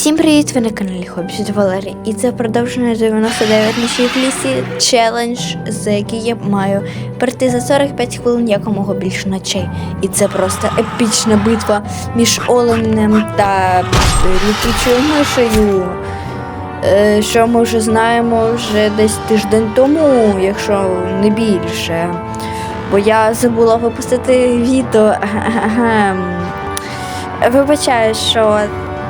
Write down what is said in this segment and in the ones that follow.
Всім привіт! Ви на каналі Хобі Валерій. І це продовження 99 ночів в лісі челендж, за який я маю пройти за 45 хвилин якомога більше ночей. І це просто епічна битва між оленем та літучою мишею. Е, Що ми вже знаємо вже десь тиждень тому, якщо не більше. Бо я забула випустити відео. Вибачаю, що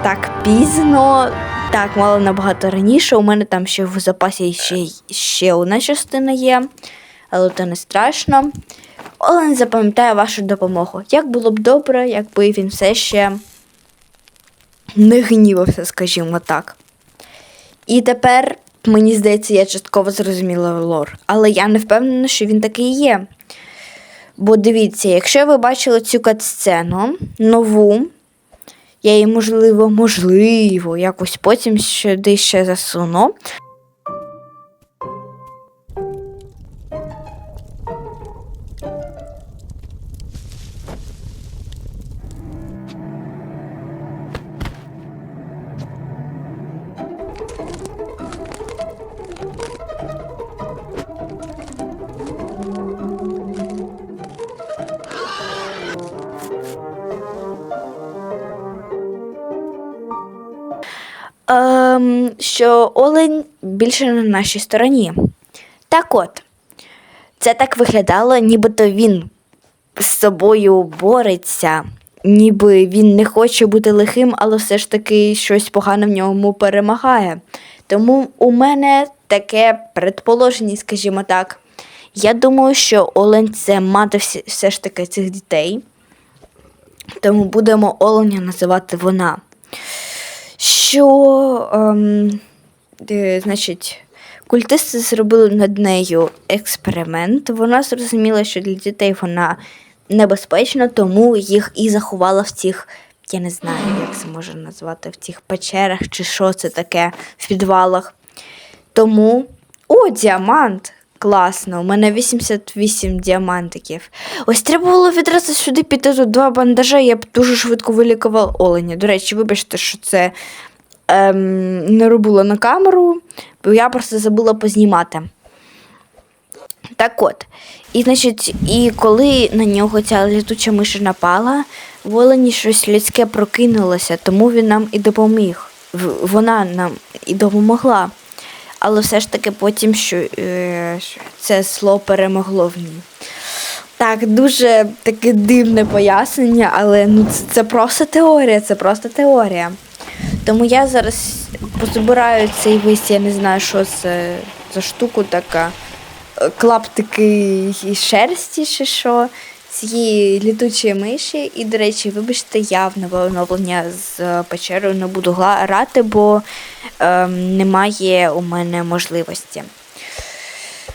так пізно, так мало набагато раніше. У мене там ще в запасі ще, ще одна частина є, але то не страшно. Олен запам'ятає вашу допомогу. Як було б добре, якби він все ще не гнівався, скажімо так. І тепер, мені здається, я частково зрозуміла лор, але я не впевнена, що він такий є. Бо дивіться, якщо ви бачили цю катсцену нову, я її, можливо, можливо, якось потім ще десь ще засуну. Ем, що Олень більше на нашій стороні. Так от, це так виглядало, нібито він з собою бореться, ніби він не хоче бути лихим, але все ж таки щось погане в ньому перемагає. Тому у мене таке предположення, скажімо так. Я думаю, що Олень це мати все ж таки цих дітей. Тому будемо Оленя називати вона що, ем, е, значить, культисти зробили над нею експеримент. Вона зрозуміла, що для дітей вона небезпечна, тому їх і заховала в цих, я не знаю, як це можна назвати, в цих печерах чи що це таке в підвалах. Тому, о, діамант! Класно, у мене 88 діамантиків. Ось треба було відразу сюди піти тут два бандажа, я б дуже швидко вилікував оленя. До речі, вибачте, що це ем, не робила на камеру, бо я просто забула познімати. Так от. І, значить, і коли на нього ця літуча миша напала, в олені щось людське прокинулося, тому він нам і допоміг. Вона нам і допомогла. Але все ж таки потім що, е, це зло перемогло в ній. Так, дуже таке дивне пояснення, але ну, це, це просто теорія, це просто теорія. Тому я зараз позабираю цей весь, я не знаю, що це за штуку така. е, Клаптики і шерсті чи що, цієї літучої миші. І, до речі, вибачте, я в оновлення з е, печерою не буду грати, бо ем, немає у мене можливості.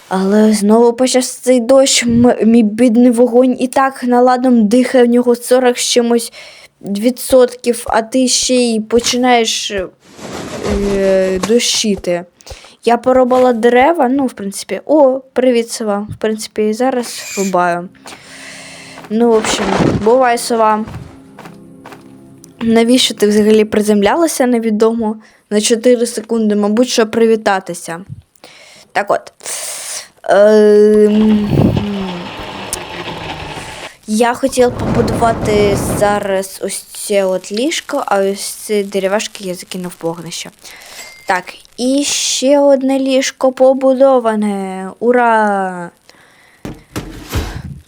Але знову почався цей дощ, мій бідний вогонь і так наладом дихає в нього 40 з чимось відсотків, а ти ще й починаєш е, дощити. Я порубала дерева, ну, в принципі, о, привіт, сова. В принципі, і зараз рубаю. Ну, в общем, бувай сова. Навіщо ти взагалі приземлялася невідомо на 4 секунди, мабуть, щоб привітатися. Так от. Ем, Я хотіла побудувати зараз ось це от ліжко, а ось ці деревашки я закинув вогнище. Так, і ще одне ліжко побудоване. Ура!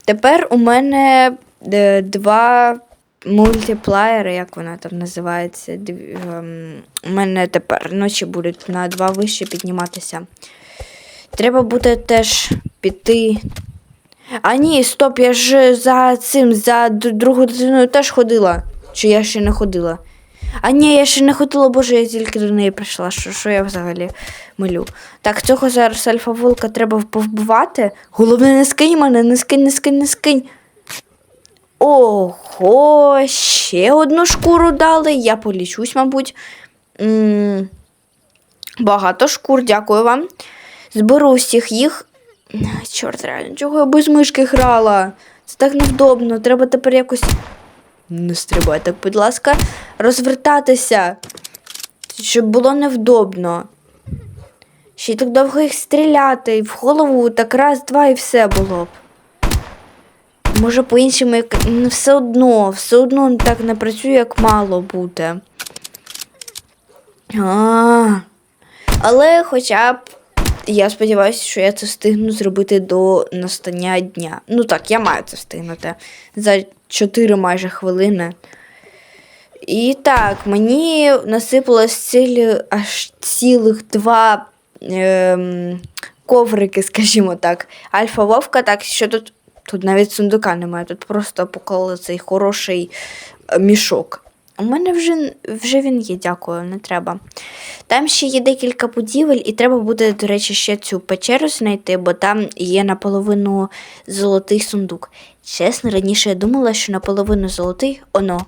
Тепер у мене е, два мультиплеєри, як вона там називається. Ем, У мене тепер ночі будуть на два вище підніматися. Треба буде теж піти. А ні, стоп, я ж за цим, за другу дитиною теж ходила. Чи я ще не ходила? А ні, я ще не ходила, боже, я тільки до неї прийшла. Що, що я взагалі милю? Так, цього зараз альфа-волка треба повбивати. Головне, не скинь мене, не скинь, не скинь, не скинь. Ого, ще одну шкуру дали. Я полічусь, мабуть. м багато шкур, дякую вам. Зберу всіх їх. Чорт, реально, чого я без мишки грала? Це так невдобно. Треба тепер якось. Не стрибай так, будь ласка, розвертатися. щоб було невдобно. Ще й так довго їх стріляти, в голову так раз, два і все було б. Може, по-іншому, як... ну, все одно, все одно так не працює, як мало бути. А, але хоча б я сподіваюся, що я це встигну зробити до настання дня. Ну так, я маю це встигнути за 4 майже хвилини. І так, мені насипалось цілі, аж цілих два ем, коврики, скажімо так. Альфа Вовка, так що тут, тут навіть сундука немає, тут просто поклали цей хороший е, мішок. У мене вже, вже він є, дякую, не треба. Там ще є декілька будівель, і треба буде, до речі, ще цю печеру знайти, бо там є наполовину золотий сундук. Чесно, раніше я думала, що наполовину золотий оно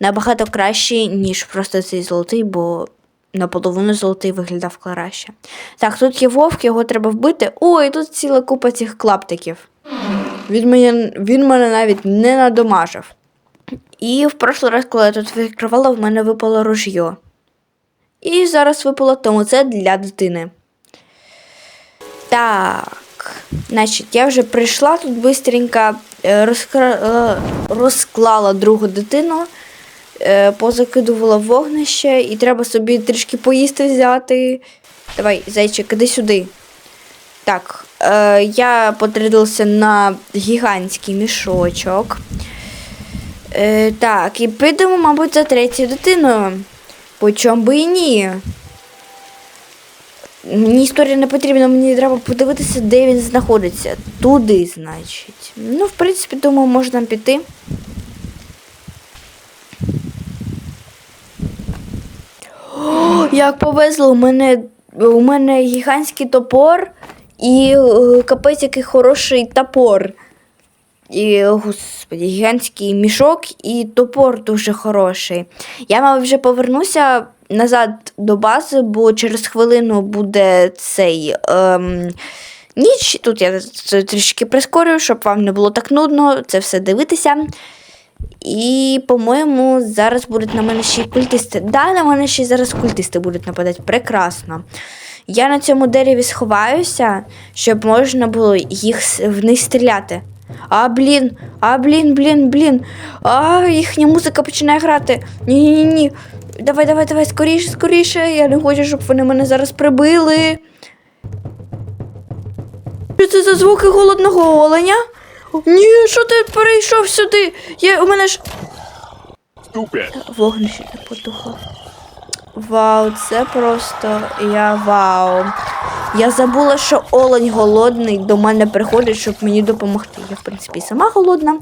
набагато кращий, ніж просто цей золотий, бо наполовину золотий виглядав краще. Так, тут є вовк, його треба вбити. Ой, тут ціла купа цих клаптиків. Він мене, він мене навіть не надомажив. І в прошлий раз, коли я тут відкривала, в мене випало ружьо. І зараз випало, тому це для дитини. Так. Значить, я вже прийшла тут бистренько, е, е, розклала другу дитину, е, позакидувала вогнище, і треба собі трішки поїсти взяти. Давай, зайчик, іди сюди. Так, я потрудилася на гігантський мішочок. Так, і підемо, мабуть, за третьою дитиною. По чому би і ні. Мені історія не потрібна, мені треба подивитися, де він знаходиться. Туди, значить. Ну, в принципі, думаю, можна піти. О, як повезло, у мене, у мене гігантський топор і е, капець який хороший топор. І, господи, гігантський мішок і топор дуже хороший. Я, мабуть, вже повернуся назад до бази, бо через хвилину буде цей ем, ніч. Тут я трішки прискорюю, щоб вам не було так нудно це все дивитися. І, по-моєму, зараз будуть на мене ще й культисти. Да, на мене ще й зараз культисти будуть нападати. Прекрасно. Я на цьому дереві сховаюся, щоб можна було їх в них стріляти. А, блін, а, блін, блін, блін. А, їхня музика починає грати. Ні-ні ні. Давай, давай, давай, скоріше, скоріше. Я не хочу, щоб вони мене зараз прибили. Що це за звуки голодного оленя? Ні, що ти перейшов сюди? Я, у мене ж вогнище не потухло. Вау, це просто я вау. Я забула, що олень голодний до мене приходить, щоб мені допомогти. Я, в принципі, сама голодна.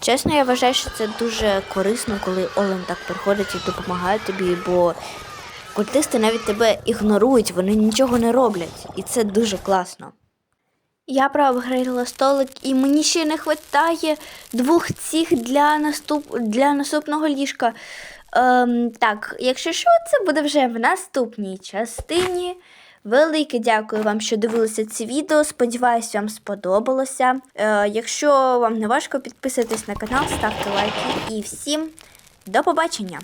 Чесно, я вважаю, що це дуже корисно, коли олень так приходить і допомагає тобі, бо культисти навіть тебе ігнорують, вони нічого не роблять. І це дуже класно. Я проапгрейдила столик, і мені ще не вистачає двох цих для, наступ... для наступного ліжка. Ем, так, якщо що, це буде вже в наступній частині. Велике дякую вам, що дивилися це відео. Сподіваюсь, вам сподобалося. Е, якщо вам не важко, підписуйтесь на канал, ставте лайки і всім до побачення!